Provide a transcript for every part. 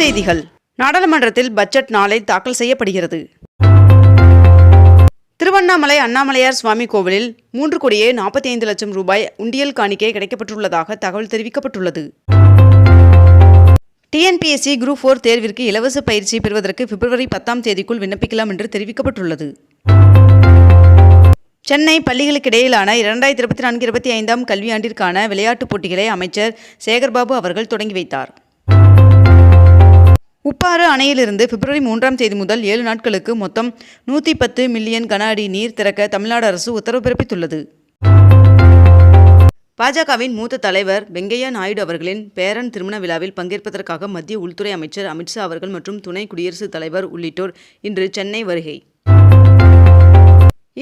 செய்திகள். நாடாளுமன்றத்தில் பட்ஜெட் நாளை தாக்கல் செய்யப்படுகிறது. திருவண்ணாமலை அண்ணாமலையார் சுவாமி கோவிலில் மூன்று கோடியே நாற்பத்தி ஐந்து லட்சம் ரூபாய் உண்டியல் காணிக்கை கிடைக்கப்பட்டுள்ளதாக தகவல் தெரிவிக்கப்பட்டுள்ளது. டிஎன்பிஎஸ்சி குரூப் ஃபோர் தேர்விற்கு இலவச பயிற்சி பெறுவதற்கு பிப்ரவரி பத்தாம் தேதிக்குள் விண்ணப்பிக்கலாம் என்று தெரிவிக்கப்பட்டுள்ளது. சென்னை பள்ளிகளுக்கிடையிலான இரண்டாயிரத்தி இருபத்தி நான்கு இருபத்தி ஐந்தாம் கல்வியாண்டிற்கான விளையாட்டுப் போட்டிகளை அமைச்சர் சேகர்பாபு அவர்கள் தொடங்கி வைத்தார். உப்பாறு அணையிலிருந்து பிப்ரவரி மூன்றாம் தேதி முதல் ஏழு நாட்களுக்கு மொத்தம் நூற்றி பத்து மில்லியன் கன அடி நீர் திறக்க தமிழ்நாடு அரசு உத்தரவு பிறப்பித்துள்ளது. பாஜகவின் மூத்த தலைவர் வெங்கையா நாயுடு அவர்களின் பேரன் திருமண விழாவில் பங்கேற்பதற்காக மத்திய உள்துறை அமைச்சர் அமித்ஷா அவர்கள் மற்றும் துணை குடியரசுத் தலைவர் உள்ளிட்டோர் இன்று சென்னை வருகை.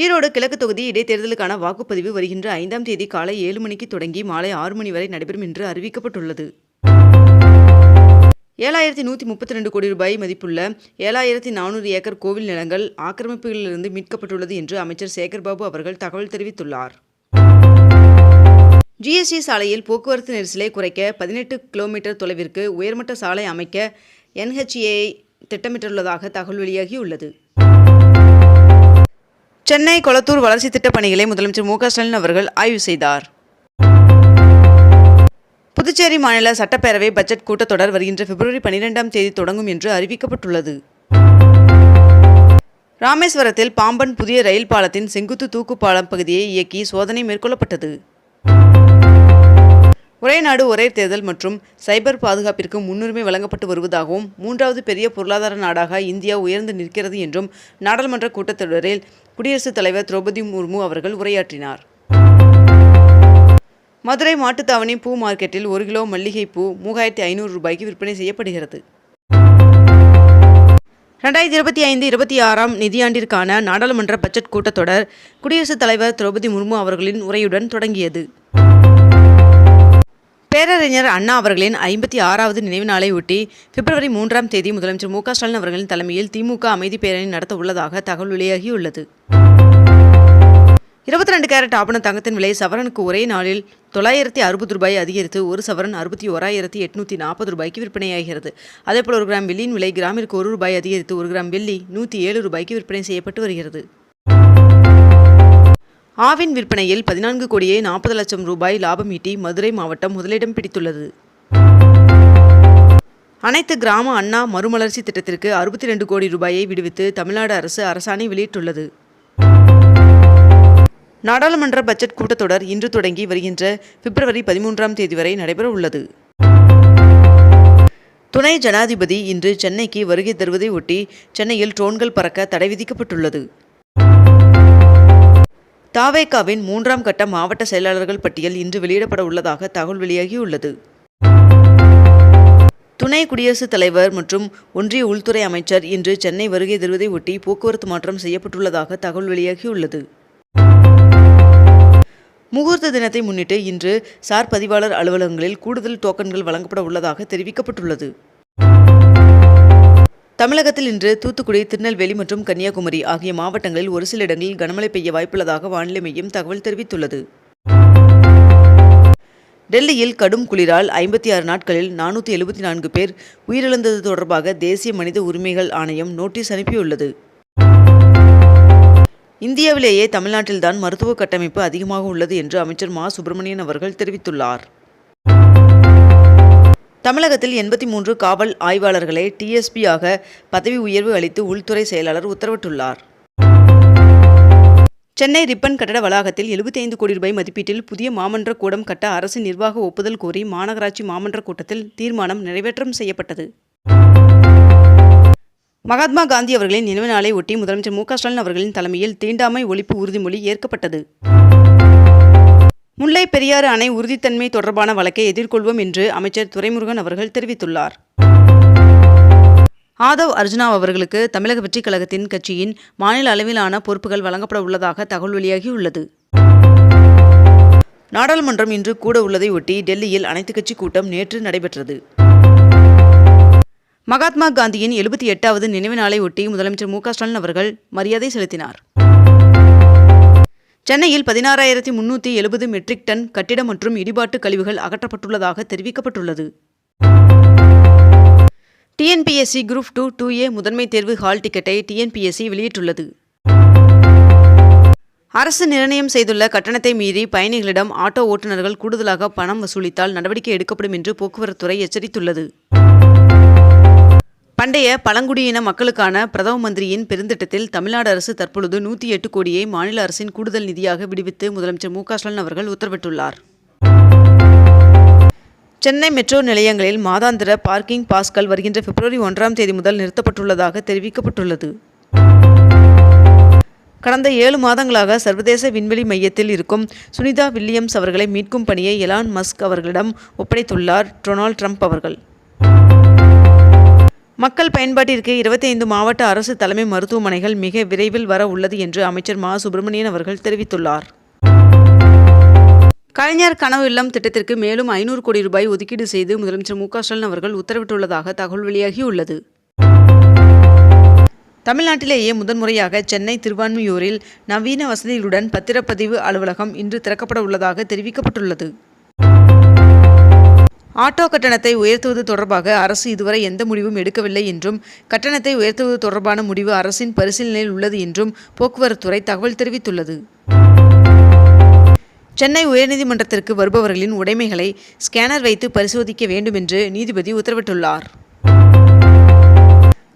ஈரோடு கிழக்கு தொகுதி இடைத்தேர்தலுக்கான வாக்குப்பதிவு வருகின்ற ஐந்தாம் தேதி காலை ஏழு மணிக்கு தொடங்கி மாலை ஆறு மணி வரை நடைபெறும் என்று அறிவிக்கப்பட்டுள்ளது. ஏழாயிரத்தி நூற்றி முப்பத்தி ரெண்டு கோடி ரூபாய் மதிப்புள்ள ஏழாயிரத்தி நானூறு ஏக்கர் கோவில் நிலங்கள் ஆக்கிரமிப்புகளிலிருந்து மீட்கப்பட்டுள்ளது என்று அமைச்சர் சேகர்பாபு அவர்கள் தகவல் தெரிவித்துள்ளார். ஜிஎஸ்டி சாலையில் போக்குவரத்து நெரிசலை குறைக்க பதினெட்டு கிலோமீட்டர் தொலைவிற்கு உயர்மட்ட சாலை அமைக்க என்ஹெச்ஏ திட்டமிட்டுள்ளதாக தகவல் வெளியாகியுள்ளது. சென்னை கொளத்தூர் வளர்ச்சி திட்டப் பணிகளை முதலமைச்சர் மு க ஸ்டாலின் அவர்கள் ஆய்வு செய்தார். புதுச்சேரி மாநில சட்டப்பேரவை பட்ஜெட் கூட்டத்தொடர் வருகின்ற பிப்ரவரி பனிரெண்டாம் தேதி தொடங்கும் என்று அறிவிக்கப்பட்டுள்ளது. ராமேஸ்வரத்தில் பாம்பன் புதிய ரயில் பாலத்தின் செங்குத்து தூக்கு பாலம் பகுதியை இயக்கி சோதனை மேற்கொள்ளப்பட்டது. ஒரே நாடு ஒரே தேர்தல் மற்றும் சைபர் பாதுகாப்பிற்கு முன்னுரிமை வழங்கப்பட்டு வருவதாகவும் மூன்றாவது பெரிய பொருளாதார நாடாக இந்தியா உயர்ந்து நிற்கிறது என்றும் நாடாளுமன்ற கூட்டத்தொடரில் குடியரசுத் தலைவர் திரௌபதி முர்மு அவர்கள் உரையாற்றினார். மதுரை மாட்டுத்தாவணி பூ மார்க்கெட்டில் ஒரு கிலோ மல்லிகைப்பூ மூவாயிரத்தி ஐநூறு ரூபாய்க்கு விற்பனை செய்யப்படுகிறது. ரெண்டாயிரத்தி இருபத்தி ஐந்து இருபத்தி ஆறாம் நிதியாண்டிற்கான நாடாளுமன்ற பட்ஜெட் கூட்டத்தொடர் குடியரசுத் தலைவர் திரௌபதி முர்மு அவர்களின் உரையுடன் தொடங்கியது. பேரறிஞர் அண்ணா அவர்களின் ஐம்பத்தி ஆறாவது நினைவு நாளை ஒட்டி பிப்ரவரி மூன்றாம் தேதி முதலமைச்சர் மு க ஸ்டாலின் அவர்களின் தலைமையில் திமுக அமைதி பேரணி நடத்த உள்ளதாக தகவல் வெளியாகியுள்ளது. இருபத்தி ரெண்டு கேரட் ஆபண தங்கத்தின் விலை சவரனுக்கு ஒரே நாளில் தொள்ளாயிரத்தி அறுபது ரூபாய் அதிகரித்து ஒரு சவரன் அறுபத்தி ஓராயிரத்தி எட்நூற்றி நாற்பது ரூபாய்க்கு விற்பனையாகிறது. அதேபோல் ஒரு கிராம் வெள்ளியின் விலை கிராமிற்கு ஒரு ரூபாய் அதிகரித்து ஒரு கிராம் வெள்ளி நூற்றி ஏழு ரூபாய்க்கு விற்பனை செய்யப்பட்டு வருகிறது. ஆவின் விற்பனையில் பதினான்கு கோடியே நாற்பது லட்சம் ரூபாய் லாபம் ஈட்டி மதுரை மாவட்டம் முதலிடம் பிடித்துள்ளது. அனைத்து கிராம அண்ணா மறுமலர்ச்சி திட்டத்திற்கு அறுபத்தி ரெண்டு கோடி ரூபாயை விடுவித்து தமிழ்நாடு அரசு அரசாணை வெளியிட்டுள்ளது. நாடாளுமன்ற பட்ஜெட் கூட்டத்தொடர் இன்று தொடங்கி வருகின்ற பிப்ரவரி பதிமூன்றாம் தேதி வரை நடைபெற உள்ளது. துணை ஜனாதிபதி இன்று சென்னைக்கு வருகை தருவதை ஒட்டி சென்னையில் ட்ரோன்கள் பறக்க தடை விதிக்கப்பட்டுள்ளது. தாவேகாவின் மூன்றாம் கட்ட மாவட்ட செயலாளர்கள் பட்டியல் இன்று வெளியிடப்பட உள்ளதாக தகவல் வெளியாகியுள்ளது. துணை குடியரசுத் தலைவர் மற்றும் ஒன்றிய உள்துறை அமைச்சர் இன்று சென்னை வருகை தருவதை ஒட்டி போக்குவரத்து மாற்றம் செய்யப்பட்டுள்ளதாக தகவல் வெளியாகியுள்ளது. முகூர்த்த தினத்தை முன்னிட்டு இன்று சார் பதிவாளர் அலுவலகங்களில் கூடுதல் டோக்கன்கள் வழங்கப்பட உள்ளதாக தெரிவிக்கப்பட்டுள்ளது. தமிழகத்தில் இன்று தூத்துக்குடி திருநெல்வேலி மற்றும் கன்னியாகுமரி ஆகிய மாவட்டங்களில் ஒரு சில இடங்களில் கனமழை பெய்ய வாய்ப்புள்ளதாக வானிலை மையம் தகவல் தெரிவித்துள்ளது. டெல்லியில் கடும் குளிரால் ஐம்பத்தி ஆறு நாட்களில் நானூற்றி எழுபத்தி நான்கு பேர் உயிரிழந்தது தொடர்பாக தேசிய மனித உரிமைகள் ஆணையம் நோட்டீஸ் அனுப்பியுள்ளது. இந்தியாவிலேயே தமிழ்நாட்டில்தான் மருத்துவ கட்டமைப்பு அதிகமாக உள்ளது என்று அமைச்சர் மா. சுப்பிரமணியன் அவர்கள் தெரிவித்துள்ளார். தமிழகத்தில் எண்பத்தி மூன்று காவல் ஆய்வாளர்களை டிஎஸ்பியாக பதவி உயர்வு அளித்து உள்துறை செயலாளர் உத்தரவிட்டுள்ளார். சென்னை ரிப்பன் கட்டட வளாகத்தில் எழுபத்தி ஐந்து கோடி ரூபாய் மதிப்பீட்டில் புதிய மாமன்ற கூடம் கட்ட அரசு நிர்வாக ஒப்புதல் கோரி மாநகராட்சி மாமன்ற கூட்டத்தில் தீர்மானம் நிறைவேற்றம் செய்யப்பட்டது. மகாத்மா காந்தி அவர்களின் நினைவு நாளை ஒட்டி முதலமைச்சர் மு ஸ்டாலின் அவர்களின் தலைமையில் தீண்டாமை ஒழிப்பு உறுதிமொழி ஏற்கப்பட்டது. முல்லை பெரியாறு அணை உறுதித்தன்மை தொடர்பான வழக்கை எதிர்கொள்வோம் என்று அமைச்சர் துரைமுருகன் அவர்கள் தெரிவித்துள்ளார். ஆதவ் அர்ஜுனா அவர்களுக்கு தமிழக வெற்றிக் கழகத்தின் கட்சியின் மாநில அளவிலான பொறுப்புகள் வழங்கப்பட உள்ளதாக தகவல் வெளியாகியுள்ளது. நாடாளுமன்றம் இன்று கூட உள்ளதை ஒட்டி டெல்லியில் அனைத்துக் கட்சி கூட்டம் நேற்று நடைபெற்றது. மகாத்மா காந்தியின் எழுபத்தி எட்டாவது நினைவு நாளை ஒட்டி முதலமைச்சர் மு ஸ்டாலின் அவர்கள் மரியாதை செலுத்தினார். சென்னையில் பதினாறாயிரத்தி முன்னூற்றி எழுபது மெட்ரிக் டன் கட்டிடம் மற்றும் இடிபாட்டு கழிவுகள் அகற்றப்பட்டுள்ளதாக தெரிவிக்கப்பட்டுள்ளது. TNPSC group two two A முதன்மை தேர்வு ஹால் டிக்கெட்டை டிஎன்பிஎஸ்சி வெளியிட்டுள்ளது. அரசு நிர்ணயம் செய்துள்ள கட்டணத்தை மீறி பயணிகளிடம் ஆட்டோ ஓட்டுநர்கள் கூடுதலாக பணம் வசூலித்தால் நடவடிக்கை எடுக்கப்படும் என்று போக்குவரத்துறை எச்சரித்துள்ளது. பண்டைய பழங்குடியின மக்களுக்கான பிரதம மந்திரியின் பெருந்திட்டத்தில் தமிழ்நாடு அரசு தற்பொழுது நூற்றி எட்டு கோடியை மாநில அரசின் கூடுதல் நிதியாக விடுவித்து முதலமைச்சர் மு ஸ்டாலின் அவர்கள் உத்தரவிட்டுள்ளார். சென்னை மெட்ரோ நிலையங்களில் மாதாந்திர பார்க்கிங் பாஸ்கள் வருகின்ற பிப்ரவரி ஒன்றாம் தேதி முதல் நிறுத்தப்பட்டுள்ளதாக தெரிவிக்கப்பட்டுள்ளது. கடந்த ஏழு மாதங்களாக சர்வதேச விண்வெளி மையத்தில் இருக்கும் சுனிதா வில்லியம்ஸ் அவர்களை மீட்கும் பணியை எலான் மஸ்க் அவர்களிடம் ஒப்படைத்துள்ளார் டொனால்ட் ட்ரம்ப் அவர்கள். மக்கள் பயன்பாட்டிற்கு இருபத்தி ஐந்து மாவட்ட அரசு தலைமை மருத்துவமனைகள் மிக விரைவில் வர உள்ளது என்று அமைச்சர் மா. சுப்பிரமணியன் அவர்கள் தெரிவித்துள்ளார். கலைஞர் கனவு இல்லம் திட்டத்திற்கு மேலும் ஐநூறு கோடி ரூபாய் ஒதுக்கீடு செய்து முதலமைச்சர் மு. ஸ்டாலின் அவர்கள் உத்தரவிட்டுள்ளதாக தகவல் வெளியாகியுள்ளது. தமிழ்நாட்டிலேயே முதன்முறையாக சென்னை திருவான்மியூரில் நவீன வசதிகளுடன் பத்திரப்பதிவு அலுவலகம் இன்று திறக்கப்பட உள்ளதாக தெரிவிக்கப்பட்டுள்ளது. ஆட்டோ கட்டணத்தை உயர்த்துவது தொடர்பாக அரசு இதுவரை எந்த முடிவும் எடுக்கவில்லை என்றும் கட்டணத்தை உயர்த்துவது தொடர்பான முடிவு அரசின் பரிசீலனையில் உள்ளது என்றும் போக்குவரத்துறை தகவல் தெரிவித்துள்ளது. சென்னை உயர்நீதிமன்றத்திற்கு வருபவர்களின் உடைமைகளை ஸ்கேனர் வைத்து பரிசோதிக்க வேண்டும் என்று நீதிபதி உத்தரவிட்டுள்ளார்.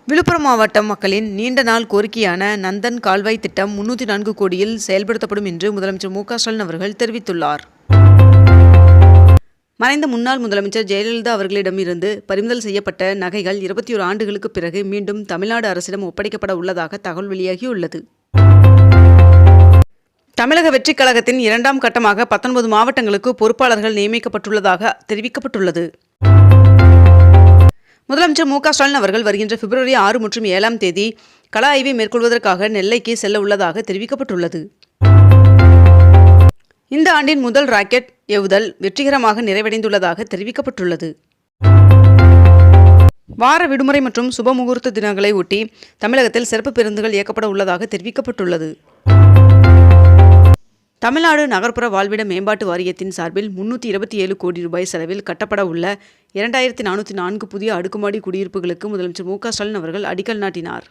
விழுப்புரம் மாவட்டம் மக்களின் நீண்ட நாள் கோரிக்கையான நந்தன் கால்வாய் திட்டம் முன்னூற்றி நான்கு கோடியில் செயல்படுத்தப்படும் என்று முதலமைச்சர் மு க ஸ்டாலின் அவர்கள் தெரிவித்துள்ளார். மறைந்த முன்னாள் முதலமைச்சர் ஜெயலலிதா அவர்களிடமிருந்து பறிமுதல் செய்யப்பட்ட நகைகள் இருபத்தி ஒரு ஆண்டுகளுக்கு பிறகு மீண்டும் தமிழ்நாடு அரசிடம் ஒப்படைக்கப்பட உள்ளதாக தகவல் வெளியாகியுள்ளது. தமிழக வெற்றிக் கழகத்தின் இரண்டாம் கட்டமாக பத்தொன்பது மாவட்டங்களுக்கு பொறுப்பாளர்கள் நியமிக்கப்பட்டுள்ளதாக தெரிவிக்கப்பட்டுள்ளது. முதலமைச்சர் மு க ஸ்டாலின் அவர்கள் வருகின்ற பிப்ரவரி ஆறு மற்றும் ஏழாம் தேதி கள ஆய்வை மேற்கொள்வதற்காக நெல்லைக்கு செல்ல உள்ளதாக தெரிவிக்கப்பட்டுள்ளது. இந்த ஆண்டின் முதல் ராக்கெட் ஏவுதல் வெற்றிகரமாக நிறைவடைந்துள்ளதாக தெரிவிக்கப்பட்டுள்ளது. வார விடுமுறை மற்றும் சுப முகூர்த்த தினங்களை ஒட்டி தமிழகத்தில் சிறப்பு பேருந்துகள் இயக்கப்பட உள்ளதாக தெரிவிக்கப்பட்டுள்ளது. தமிழ்நாடு நகர்ப்புற வாழ்விட மேம்பாட்டு வாரியத்தின் சார்பில் முன்னூற்றி இருபத்தி ஏழு கோடி ரூபாய் செலவில் கட்டப்பட உள்ள இரண்டாயிரத்தி நானூற்றி நான்கு புதிய அடுக்குமாடி குடியிருப்புகளுக்கு முதலமைச்சர் மு க ஸ்டாலின் அவர்கள் அடிக்கல் நாட்டினார்.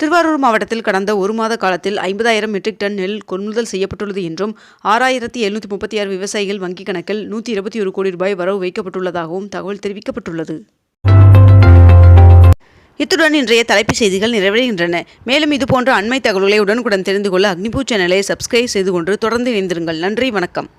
திருவாரூர் மாவட்டத்தில் கடந்த ஒரு மாத காலத்தில் ஐம்பதாயிரம் மெட்ரிக் டன் நெல் கொள்முதல் செய்யப்பட்டுள்ளது என்றும் ஆறாயிரத்தி எழுநூற்றி முப்பத்தி ஆறு விவசாயிகள் வங்கிக் கணக்கில் நூற்றி இருபத்தி ஒரு கோடி ரூபாய் வரவு வைக்கப்பட்டுள்ளதாகவும் தகவல் தெரிவிக்கப்பட்டுள்ளது. இத்துடன் இன்றைய தலைப்புச் செய்திகள் நிறைவடைகின்றன. மேலும் இதுபோன்ற அண்மை தகவல்களை உடனுக்குடன் தெரிந்து கொள்ள அக்னிபூ சேனலை சப்ஸ்கிரைப் செய்து கொண்டு தொடர்ந்து இணைந்திருங்கள். நன்றி வணக்கம்.